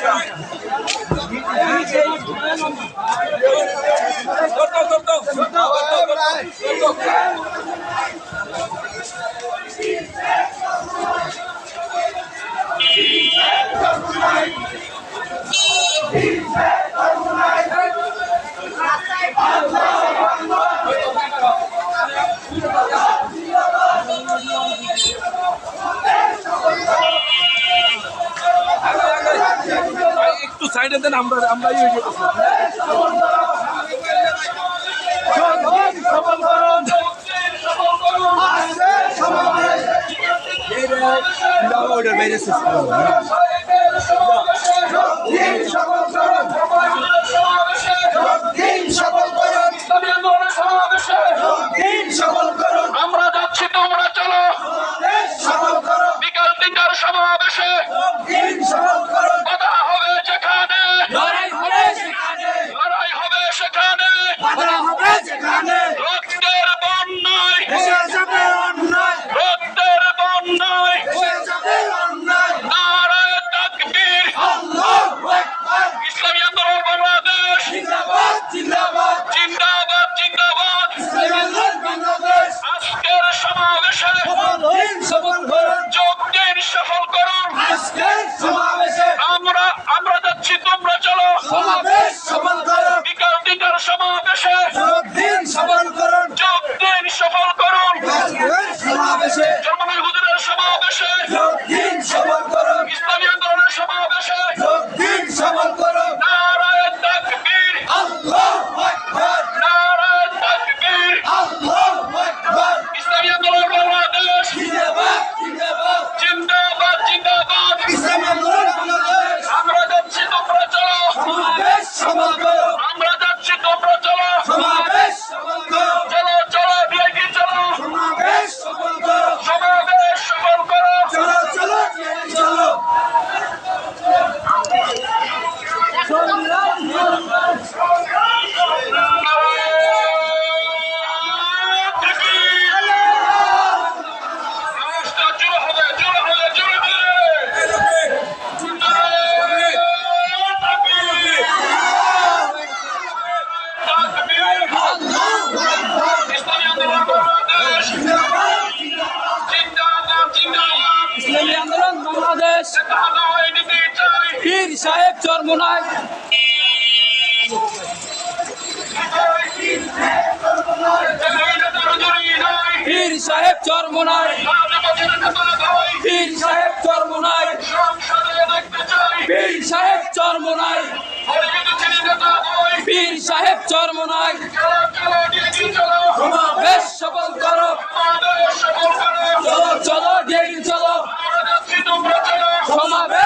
Corto, corto, corto, corto, corto. দেন আমরা আমরা আমরা যাচ্ছি তোমরা চলো। বিকাল তিনটার সমাবেশে। হুসাইন সাহেব চরমোনায় পীর সাহেব চরমোনায় পীর সাহেব চরমোনায় পীর সাহেব চরমোনায় পীর সাহেব চরমোনায়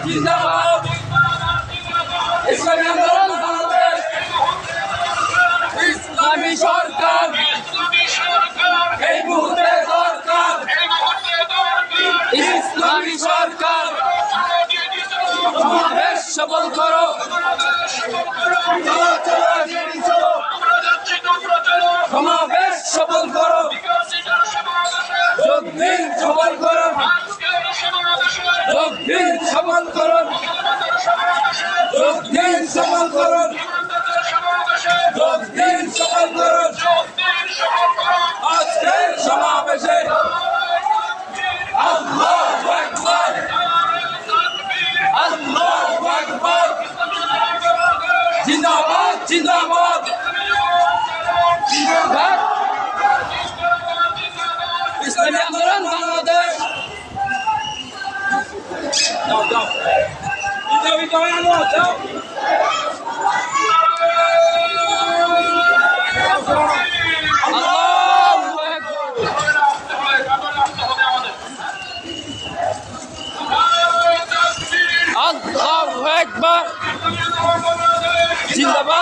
জিন্দাবাদ ইসলামী আন্দোলন বাংলাদেশ ইসলামী সরকার এই মুহূর্তে দরকার। ইসলামী সরকার সবল করো। সবল করুন। সবল করুন। যাও যাও। ভিতরে ভিতরে আনো জিন্দাবাদ।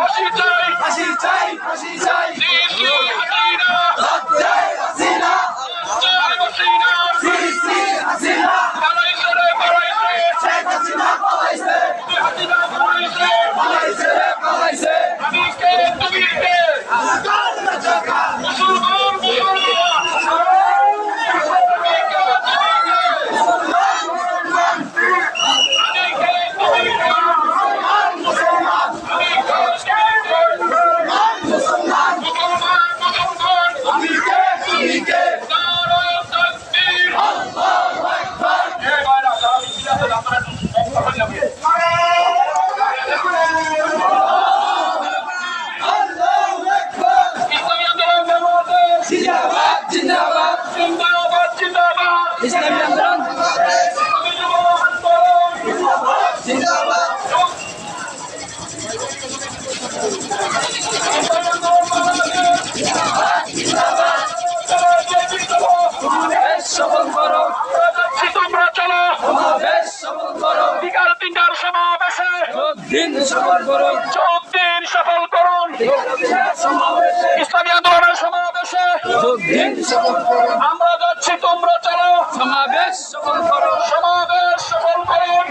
হাসি চাই হাসি চাই হাসি চাই। যোগ দিন সফল করুন। ইসলামী আন্দোলনের সমাবেশে আমরা যাচ্ছি তোমরা চলো। সমাবেশ। সফল করো সমাবেশ সফল করুন।